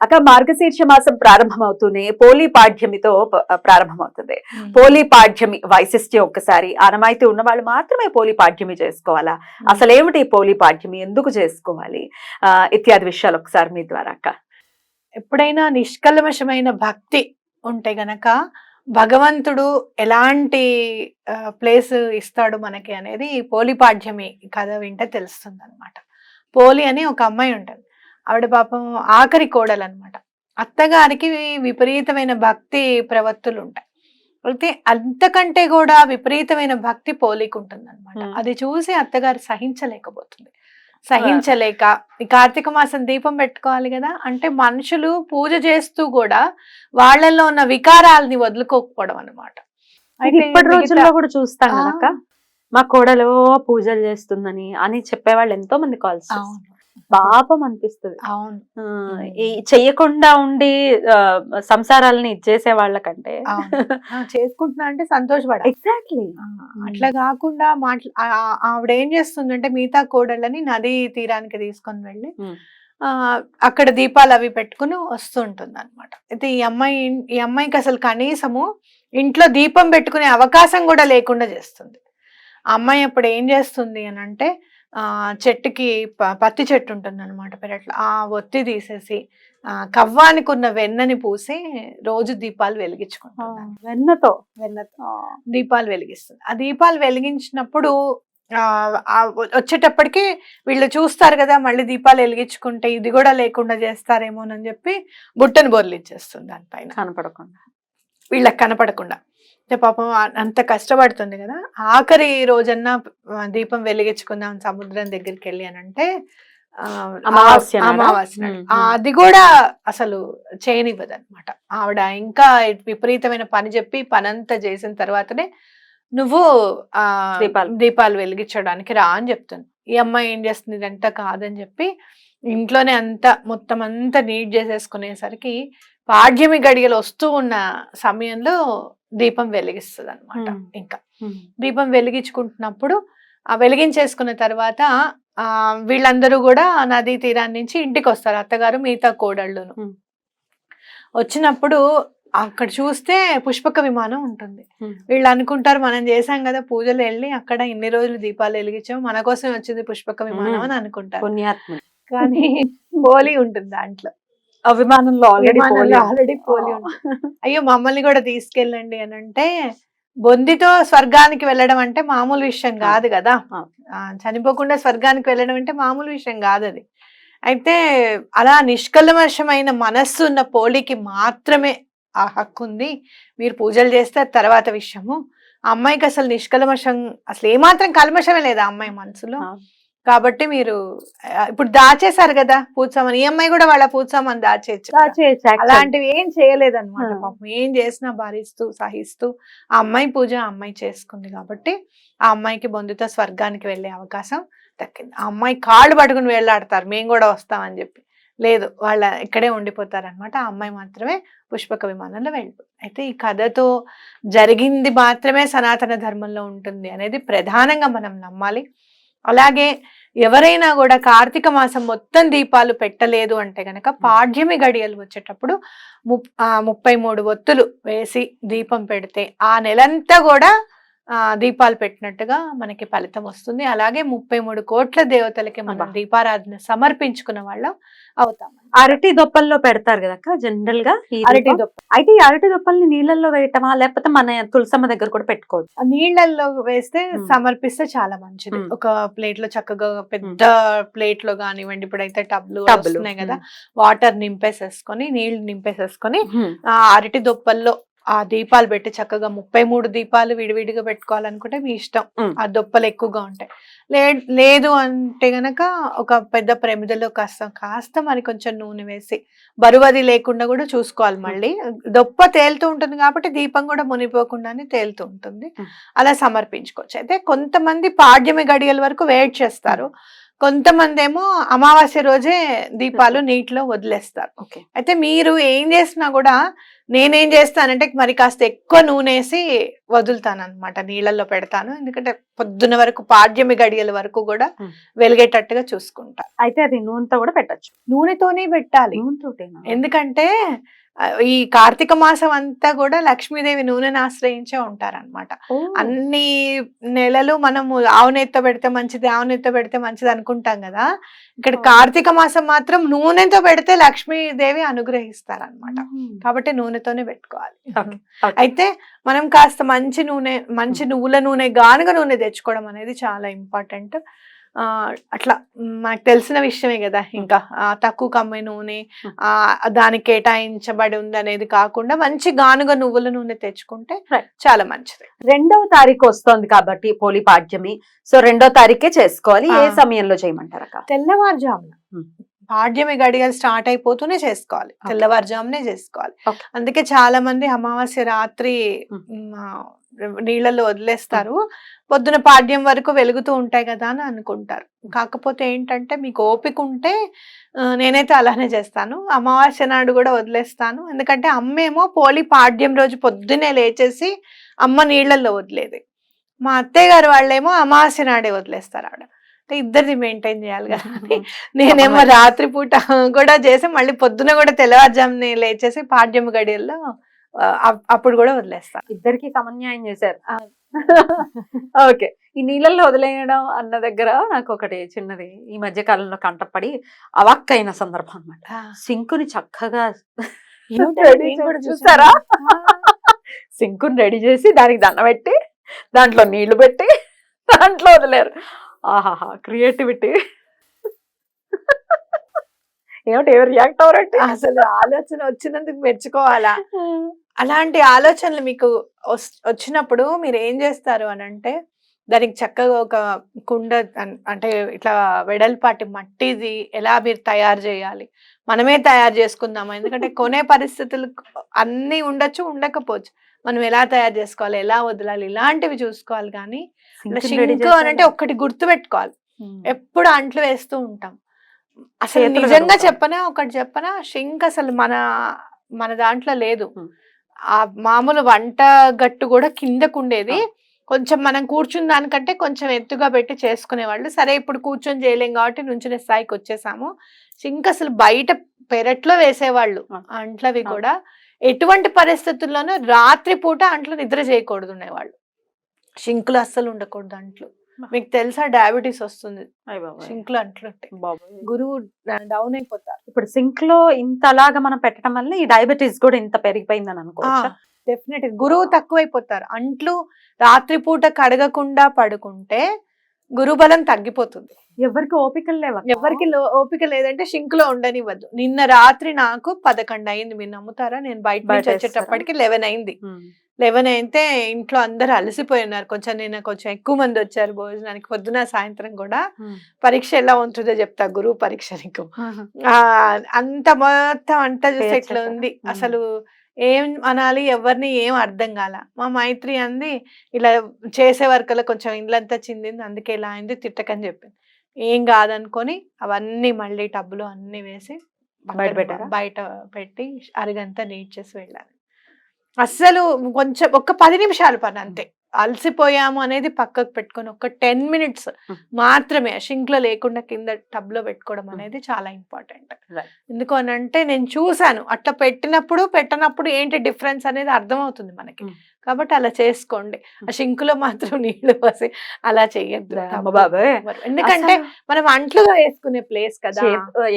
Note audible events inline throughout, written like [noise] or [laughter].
అక్క మార్గశీర్ష మాసం ప్రారంభమవుతూనే పోలీ పాఠ్యమితో ప్రారంభమవుతుంది. పోలీ పాఠ్యమి వైశిష్ట్యం ఒక్కసారి ఆనమాయితీ ఉన్న వాళ్ళు మాత్రమే పోలీ పాఠ్యమి చేసుకోవాలా? అసలు ఏమిటి ఈ పోలీ పాఠ్యమి? ఎందుకు చేసుకోవాలి? ఆ, ఇత్యాది విషయాలు ఒకసారి మీ ద్వారా అక్క. ఎప్పుడైనా నిష్కల్మషమైన భక్తి ఉంటే గనక భగవంతుడు ఎలాంటి ప్లేస్ ఇస్తాడు మనకి అనేది ఈ పోలిపాఠ్యమి కథ వింటే తెలుస్తుంది అనమాట పోలి అని ఒక అమ్మాయి ఉంటుంది. ఆవిడ పాపం ఆఖరి కోడలు అనమాట అత్తగారికి విపరీతమైన భక్తి ప్రవత్తులు ఉంటాయి అయితే అంతకంటే కూడా విపరీతమైన భక్తి పోలికి ఉంటుంది అనమాట. అది చూసి అత్తగారు సహించలేకపోతుంది. సహించలేక ఈ కార్తీక మాసం దీపం పెట్టుకోవాలి కదా అంటే మనుషులు పూజ చేస్తూ కూడా వాళ్ళల్లో ఉన్న వికారాలని వదులుకోకపోవడం అనమాట ఇప్పటి రోజుల్లో కూడా చూస్తాం కదా అక్క. మా కోడలో పూజలు చేస్తుందని అని చెప్పేవాళ్ళు ఎంతో మంది కాల్స్ పాపం అనిపిస్తుంది. అవును. ఈ చెయ్యకుండా ఉండి సంసారాలని ఇచ్చేసే వాళ్ళకంటే [laughs] చేసుకుంటున్నా అంటే సంతోషపడాలి ఎగ్జాక్ట్లీ అట్లా కాకుండా మాట్లా ఆవిడ ఏం చేస్తుందంటే మిగతా కోడళ్ళని నదీ తీరానికి తీసుకొని వెళ్ళి. ఆ అక్కడ దీపాలు అవి పెట్టుకుని వస్తూ ఉంటుంది అనమాట అయితే ఈ అమ్మాయి ఈ అమ్మాయికి అసలు కనీసము ఇంట్లో దీపం పెట్టుకునే అవకాశం కూడా లేకుండా చేస్తుంది. అమ్మాయి అప్పుడు ఏం చేస్తుంది అని అంటే చెట్టుకి ప- పత్తి చెట్టు ఉంటుంది అనమాట పెరట్లో. ఆ ఒత్తి తీసేసి ఆ కవ్వానికి ఉన్న వెన్నని పూసి రోజు దీపాలు వెలిగించుకుంటుంది. వెన్నతో? వెన్నతో. దీపాలు వెలిగిస్తుంది. ఆ దీపాలు వెలిగించినప్పుడు వచ్చేటప్పటికి వీళ్ళు చూస్తారు కదా మళ్ళీ దీపాలు వెలిగించుకుంటే ఇది కూడా లేకుండా చేస్తారేమోనని చెప్పి బుట్టను బొర్లిచ్చేస్తుంది దానిపైన. కనపడకుండా. వీళ్ళకి కనపడకుండా. అంటే పాపం అంత కష్టపడుతుంది కదా. ఆఖరి రోజన్నా దీపం వెలిగించుకుందాం సముద్రం దగ్గరికి వెళ్ళి అని అంటే అమావాస్య. అది కూడా అసలు చేయనివ్వదు అనమాట ఆవిడ ఇంకా విపరీతమైన పని చెప్పి పనంతా చేసిన తర్వాతనే నువ్వు ఆ దీపాలు. దీపాలు వెలిగించడానికి రా అని చెప్తుంది. ఈ అమ్మాయి ఏం చేస్తుంది ఇదంతా కాదని చెప్పి ఇంట్లోనే అంతా మొత్తం అంతా నీట్ చేసేసుకునేసరికి పాడ్యమి గడియలు వస్తూ ఉన్న సమయంలో దీపం వెలిగిస్తుంది అనమాట. ఇంకా దీపం వెలిగించుకుంటున్నప్పుడు ఆ వెలిగించేసుకున్న తర్వాత ఆ వీళ్ళందరూ కూడా నదీ తీరాన్ని నుంచి ఇంటికి వస్తారు అత్తగారు మిగతా కోడళ్ళును. వచ్చినప్పుడు అక్కడ చూస్తే పుష్పక విమానం ఉంటుంది. వీళ్ళు అనుకుంటారు మనం చేసాం కదా పూజలు వెళ్ళి అక్కడ ఇన్ని రోజులు దీపాలు వెలిగించాం మన కోసం వచ్చింది పుష్పక విమానం అని అనుకుంటారు. కానీ [laughs] పోలి ఉంటుంది దాంట్లో. విమానంలో ఆల్రెడీ పోలి అయ్యో మమ్మల్ని కూడా తీసుకెళ్ళండి అని అంటే బొందితో స్వర్గానికి వెళ్ళడం అంటే మామూలు విషయం కాదు కదా. చనిపోకుండా స్వర్గానికి వెళ్ళడం అంటే మామూలు విషయం కాదు అది. అయితే అలా నిష్కల్మషమైన మనస్సు ఉన్న పోలికి మాత్రమే ఆ హక్కు ఉంది. మీరు పూజలు చేస్తే తర్వాత విషయము. ఆ అమ్మాయికి అసలు నిష్కల్మషం అసలు ఏమాత్రం కల్మషమే లేదు ఆ అమ్మాయి మనసులో. కాబట్టి మీరు ఇప్పుడు దాచేశారు కదా పూజామని ఈ అమ్మాయి కూడా వాళ్ళ పూజామని దాచేయచ్చు. అలాంటివి ఏం చేయలేదన్నమాట ఆ. పాపం. ఏం చేసినా భరిస్తూ సహిస్తూ ఆ అమ్మాయి పూజ ఆ అమ్మాయి చేసుకుంది కాబట్టి ఆ అమ్మాయికి బొందుతో స్వర్గానికి వెళ్ళే అవకాశం దక్కింది. ఆ అమ్మాయి కాళ్ళు పట్టుకుని వెళ్ళాడతారు మేము కూడా వస్తామని చెప్పి. లేదు వాళ్ళ ఇక్కడే ఉండిపోతారు అనమాట ఆ అమ్మాయి మాత్రమే పుష్పక విమానంలో వెళ్ళిపోతుంది అయితే ఈ కథతో జరిగింది మాత్రమే సనాతన ధర్మంలో ఉంటుంది అనేది ప్రధానంగా మనం నమ్మాలి. అలాగే ఎవరైనా కూడా కార్తీక మాసం మొత్తం దీపాలు పెట్టలేదు అంటే గనక పాడ్యమి గడియలు వచ్చేటప్పుడు ముప్ ముప్పై మూడు ఒత్తులు వేసి దీపం పెడితే ఆ నెలంతా కూడా దీపాలు పెట్టినట్టుగా మనకి ఫలితం వస్తుంది అలాగే ముప్పై మూడు కోట్ల దేవతలకి మనం. దీపారాధన సమర్పించుకున్న వాళ్ళం అవుతాం అరటి దొప్పల్లో పెడతారు కదా జనరల్గా అరటి దీపం. దొప్ప అయితే ఈ అరటి దొప్పల్ని నీళ్ళల్లో వేయటమా లేకపోతే మన తులసమ్మ దగ్గర కూడా పెట్టుకోవచ్చు నీళ్ళల్లో వేస్తే. సమర్పిస్తే చాలా మంచిది. ఒక ప్లేట్లో చక్కగా పెద్ద ప్లేట్లో కానివ్వండి ఇప్పుడైతే టబ్లు. వస్తున్నాయి కదా వాటర్ నింపేసేసుకొని నీళ్ళు నింపేసేసుకొని. ఆ అరటి దొప్పల్లో ఆ దీపాలు పెట్టి చక్కగా ముప్పై మూడు దీపాలు విడివిడిగా పెట్టుకోవాలనుకుంటే మీ ఇష్టం. ఆ దొప్పలు ఎక్కువగా ఉంటాయి. లేదు అంటే గనక ఒక పెద్ద ప్రమిదలో కాస్త కాస్త మరి కొంచెం నూనె వేసి బరువది లేకుండా కూడా చూసుకోవాలి మళ్ళీ. దొప్ప తేలుతూ ఉంటుంది కాబట్టి దీపం కూడా మునిపోకుండానే తేలుతూ ఉంటుంది. అలా సమర్పించుకోవచ్చు. అయితే కొంతమంది పాడ్యమి గడియల వరకు వెయిట్ చేస్తారు. కొంతమంది ఏమో అమావాస్య రోజే దీపాలు నీటిలో వదిలేస్తారు. అయితే మీరు ఏం చేసినా కూడా నేనేం చేస్తానంటే మరి కాస్త ఎక్కువ నూనె వేసి వదులుతాను అనమాట నీళ్ళల్లో పెడతాను. ఎందుకంటే పొద్దున వరకు పాడ్యమి గడియల వరకు కూడా Hmm. వెలిగేటట్టుగా చూసుకుంటా. అయితే అది నూనెతో కూడా పెట్టచ్చు. నూనెతోనే పెట్టాలి. ఎందుకంటే ఈ కార్తీక మాసం అంతా కూడా లక్ష్మీదేవి నూనెను ఆశ్రయించే ఉంటారన్నమాట ఓ. అన్ని నెలలు మనము ఆవునెత్త పెడితే మంచిది ఆవునెత్త పెడితే మంచిది అనుకుంటాం కదా ఇక్కడ. కార్తీక మాసం మాత్రం నూనెతో పెడితే లక్ష్మీదేవి అనుగ్రహిస్తారన్నమాట మ్మ్. కాబట్టి నూనెతోనే పెట్టుకోవాలి. అయితే మనం కాస్త మంచి నూనె మంచి నువ్వుల నూనె గానుగ నూనె తెచ్చుకోవడం అనేది చాలా ఇంపార్టెంట్ అట్లా మనకు తెలిసిన విషయమే కదా ఇంకా ఆ, తక్కువ కమ్మే నూనె ఆ దానికి కేటాయించబడి ఉంది అనేది కాకుండా మంచి గానుగ నువ్వుల నూనె తెచ్చుకుంటే. చాలా మంచిది రెండవ తారీఖు వస్తోంది కాబట్టి పోలి పాడ్యమి సో రెండో తారీఖే చేసుకోవాలి ఏ. సమయంలో చేయమంటారు తెల్లవారుజామున. పాడ్యమి గడియలు స్టార్ట్ అయిపోతూనే చేసుకోవాలి. తెల్లవారుజామునే చేసుకోవాలి. అందుకే చాలా మంది అమావాస్య రాత్రి నీళ్ళల్లో వదిలేస్తారు. పొద్దున పాడ్యం వరకు వెలుగుతూ ఉంటాయి కదా అని అనుకుంటారు. కాకపోతే ఏంటంటే మీకు ఓపిక ఉంటే నేనైతే అలానే చేస్తాను. అమావాస్య నాడు కూడా వదిలేస్తాను. ఎందుకంటే అమ్మేమో పోలి పాడ్యం రోజు పొద్దునే లేచేసి అమ్మ నీళ్ళల్లో వదిలేది. మా అత్తయ్య గారు వాళ్ళేమో అమావాస్య నాడే వదిలేస్తారు ఆవిడ అంటే ఇద్దరిది మెయింటైన్ చేయాలి కదా [laughs] నేనేమో మరి. రాత్రి పూట కూడా చేసి మళ్ళీ పొద్దున కూడా తెల్లవారుజామునే లేచేసి పాడ్యం గడియల్లో అప్పుడు కూడా వదిలేస్తాను ఇద్దరికి సమన్యాయం చేశారు. ఓకే. ఈ నీళ్ళల్లో వదిలేయడం అన్న దగ్గర నాకు ఒకటి చిన్నది. ఈ మధ్య కాలంలో కంటపడి అవాక్కైన సందర్భం అన్నమాట. సింకుని చక్కగా చూసారా సింకుని రెడీ చేసి దానికి దండ పెట్టి దాంట్లో నీళ్ళు పెట్టి దాంట్లో వదిలేరు. ఆహాహా క్రియేటివిటీ. ఏమిటి ఎవరు రియాక్ట్ అవరంటే అసలు ఆలోచన వచ్చినందుకు మెచ్చుకోవాలా? అలాంటి ఆలోచనలు మీకు వస్- వచ్చినప్పుడు మీరు ఏం చేస్తారు అని అంటే దానికి చక్కగా ఒక కుండ అన్- అంటే ఇట్లా వెడల్పాటి మట్టిది ఎలా మీరు తయారు చేయాలి? మనమే తయారు చేసుకుందాం ఎందుకంటే కొనే పరిస్థితులు అన్నీ ఉండొచ్చు ఉండకపోవచ్చు. మనం ఎలా తయారు చేసుకోవాలి? ఎలా వదలాలి? ఇలాంటివి చూసుకోవాలి కానీ షింక్ అని అంటే ఒక్కటి గుర్తు పెట్టుకోవాలి ఎప్పుడు అంట్లు వేస్తూ ఉంటాం. అసలు చేతులు నిజంగా కడుగుతాం. చెప్పనా? ఒకటి చెప్పనా? షింక్ అసలు మన మన దాంట్లో లేదు. Hmm. ఆ మామూలు వంట గట్టు కూడా కిందకు ఉండేది కొంచెం మనం కూర్చున్న దానికంటే కొంచెం ఎత్తుగా పెట్టి చేసుకునేవాళ్ళు. సరే ఇప్పుడు కూర్చొని చేయలేం కాబట్టి నుంచునే స్థాయికి వచ్చేసాము. షింక్ అసలు బయట పెరట్లో వేసేవాళ్ళు. అంట్లవి. కూడా. ఎటువంటి పరిస్థితుల్లోనూ రాత్రి పూట అంట్లు నిద్ర చేయకూడదు ఉండేవాళ్ళు షింకులు అస్సలు ఉండకూడదు అంట్లు. మీకు తెలుసా డయాబెటీస్ వస్తుంది. సింక్లో అంట్లుంటాయి గురువు డౌన్ అయిపోతారు. ఇప్పుడు సింక్లో ఇంత అలాగా మనం పెట్టడం వల్ల ఈ డయాబెటీస్ కూడా ఇంత పెరిగిపోయిందని అనుకోవచ్చు? డెఫినెట్ గురువు తక్కువైపోతారు. అంట్లు రాత్రిపూట కడగకుండా పడుకుంటే గురుబలం తగ్గిపోతుంది. ఎవరికి ఓపికలు లేవు ఎవరికి లో- ఓపిక లేదంటే షింక్లో ఉండనివ్వద్దు. నిన్న రాత్రి నాకు పదకొండు అయింది. మీరు నమ్ముతారా? నేను బయట బయట? వచ్చేటప్పటికి లెవెన్ అయింది. లెవెన్ అయితే ఇంట్లో అందరు అలసిపోయి ఉన్నారు కొంచెం నేను కొంచెం ఎక్కువ మంది వచ్చారు భోజనానికి పొద్దున సాయంత్రం కూడా. పరీక్ష ఎలా ఉంటుందో చెప్తా గురువు పరీక్ష నీకు. ఆ అంత మొత్తం అంత చూసి ఎట్లా? ఉంది. అసలు ఏం అనాలి ఎవరిని ఏం అర్థం కాల? మా మైత్రి అంది ఇలా చేసే వరకల్లా కొంచెం ఇల్లంతా చిందింది అందుకే ఇలా అయింది తిట్టకని చెప్పింది. ఏం కాదనుకొని అవన్నీ మళ్ళీ టబ్బులో అన్ని వేసి బయట? బయట పెట్టి అరగంతా నీట్ చేసి వెళ్ళాను అస్సలు కొంచెం ఒక పది నిమిషాలు పని అంతే. అలసిపోయాము అనేది పక్కకు పెట్టుకొని ఒక టెన్ మినిట్స్. మాత్రమే షింక్లో లేకుండా కింద టబ్లో పెట్టుకోవడం అనేది చాలా ఇంపార్టెంట్. ఎందుకు అని అంటే నేను చూసాను అట్లా పెట్టినప్పుడు పెట్టనప్పుడు ఏంటి డిఫరెన్స్ అనేది అర్థమవుతుంది మనకి. కాబట్టి అలా చేసుకోండి. ఆ షింక్లో మాత్రం నీళ్ళు పోసి అలా చెయ్యొద్దు. బాబాయ్. ఎందుకంటే మనం అంట్లుగా వేసుకునే ప్లేస్ కదా.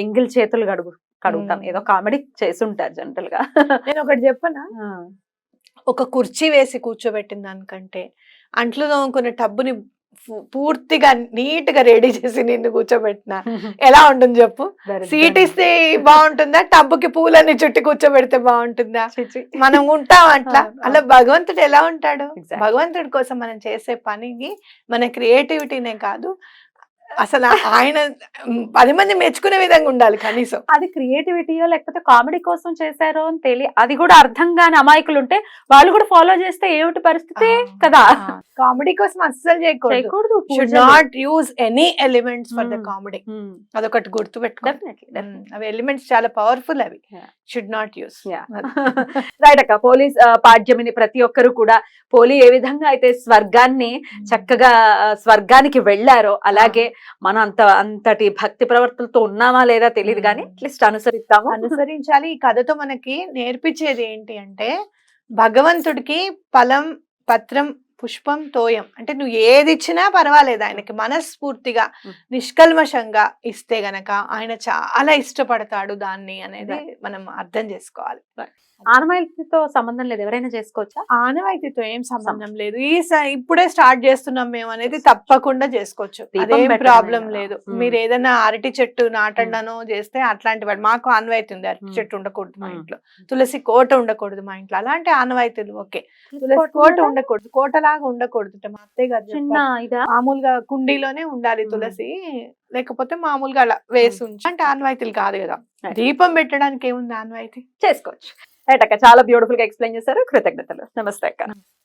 ఎంగిల్ చేతులు కడుగు కడుగుతాం. ఏదో కామెడీ చేసి ఉంటారు జనరల్గా నేను ఒకటి చెప్పనా? ఒక కుర్చీ వేసి కూర్చోబెట్టిన దానికంటే అంట్లు తోముకునే టబ్బుని పూర్తిగా నీట్గా రెడీ చేసి నిన్ను కూర్చోబెట్టిన. [laughs] ఎలా ఉంటుంది చెప్పు? సీట్ ఇస్తే బాగుంటుందా? టబ్బుకి పూలన్నీ చుట్టి కూర్చోబెడితే బాగుంటుందా? మనం ఉంటాం అట్లా. [laughs] అలా భగవంతుడు ఎలా ఉంటాడు. భగవంతుడి కోసం మనం చేసే పనికి మన క్రియేటివిటీనే కాదు అసలు ఆయన పది మంది మెచ్చుకునే విధంగా ఉండాలి కనీసం. అది క్రియేటివిటీయో లేకపోతే కామెడీ కోసం చేశారో అని తెలియ అది కూడా అర్థం కాని అమాయకులు ఉంటే వాళ్ళు కూడా ఫాలో చేస్తే ఏమిటి పరిస్థితి? కదా. కామెడీ కోసం అస్సలు చేయకూడదు. Should. Not use any elements for the Hmm. Comedy Hmm. అదొకటి గుర్తు పెట్టుకో. Definitely, definitely. అవి ఎలిమెంట్స్ చాలా పవర్ఫుల్ అవి. Should not use. రైట్ అక్క పోలీస్ పాడ్యమిని ప్రతి ఒక్కరు కూడా పోలీ ఏ విధంగా అయితే స్వర్గాన్ని చక్కగా ఆ, స్వర్గానికి వెళ్ళారో అలాగే మనం అంత అంతటి భక్తి ప్రవర్తనతో ఉన్నామా లేదా తెలియదు కానీ. అట్లీస్ట్ అనుసరిస్తాము అనుసరించాలి ఈ కథతో మనకి నేర్పించేది ఏంటి అంటే భగవంతుడికి ఫలం పత్రం పుష్పం తోయం. అంటే నువ్వు ఏది ఇచ్చినా పర్వాలేదు ఆయనకి. మనస్ఫూర్తిగా. నిష్కల్మషంగా ఇస్తే గనక ఆయన చాలా ఇష్టపడతాడు దాన్ని అనేది మనం అర్థం చేసుకోవాలి. ఆనవాయితీతో సంబంధం లేదు. ఎవరైనా చేసుకోవచ్చా? ఆనవాయితీతో ఏం సంబంధం లేదు. ఈ ఇప్పుడే స్టార్ట్ చేస్తున్నాం మేము అనేది తప్పకుండా చేసుకోవచ్చు. అదేం ప్రాబ్లం. లేదు. మీరు ఏదైనా అరటి చెట్టు నాటండానో చేస్తే అట్లాంటి వాడు మాకు ఆనవాయితీ ఉంది. అరటి. చెట్టు ఉండకూడదు మా. ఇంట్లో. తులసి కోట ఉండకూడదు మా ఇంట్లో. అలాంటి ఆనవాయితీలు ఓకే. తులసి కోట ఉండకూడదు. కోటలాగా ఉండకూడదు మా అత్తయ్య గారు చిన్న మామూలుగా కుండీలోనే ఉండాలి. తులసి లేకపోతే మామూలుగా అలా వేసి ఉంచి. అంటే ఆనవాయితీలు కాదు కదా. దీపం పెట్టడానికి ఏముంది ఆనవాయితీ? చేసుకోవచ్చు. రైట్ అక్క చాలా బ్యూటిఫుల్గా ఎక్స్ప్లెయిన్ చేశారు. కృతజ్ఞతలు. నమస్తే అక్క.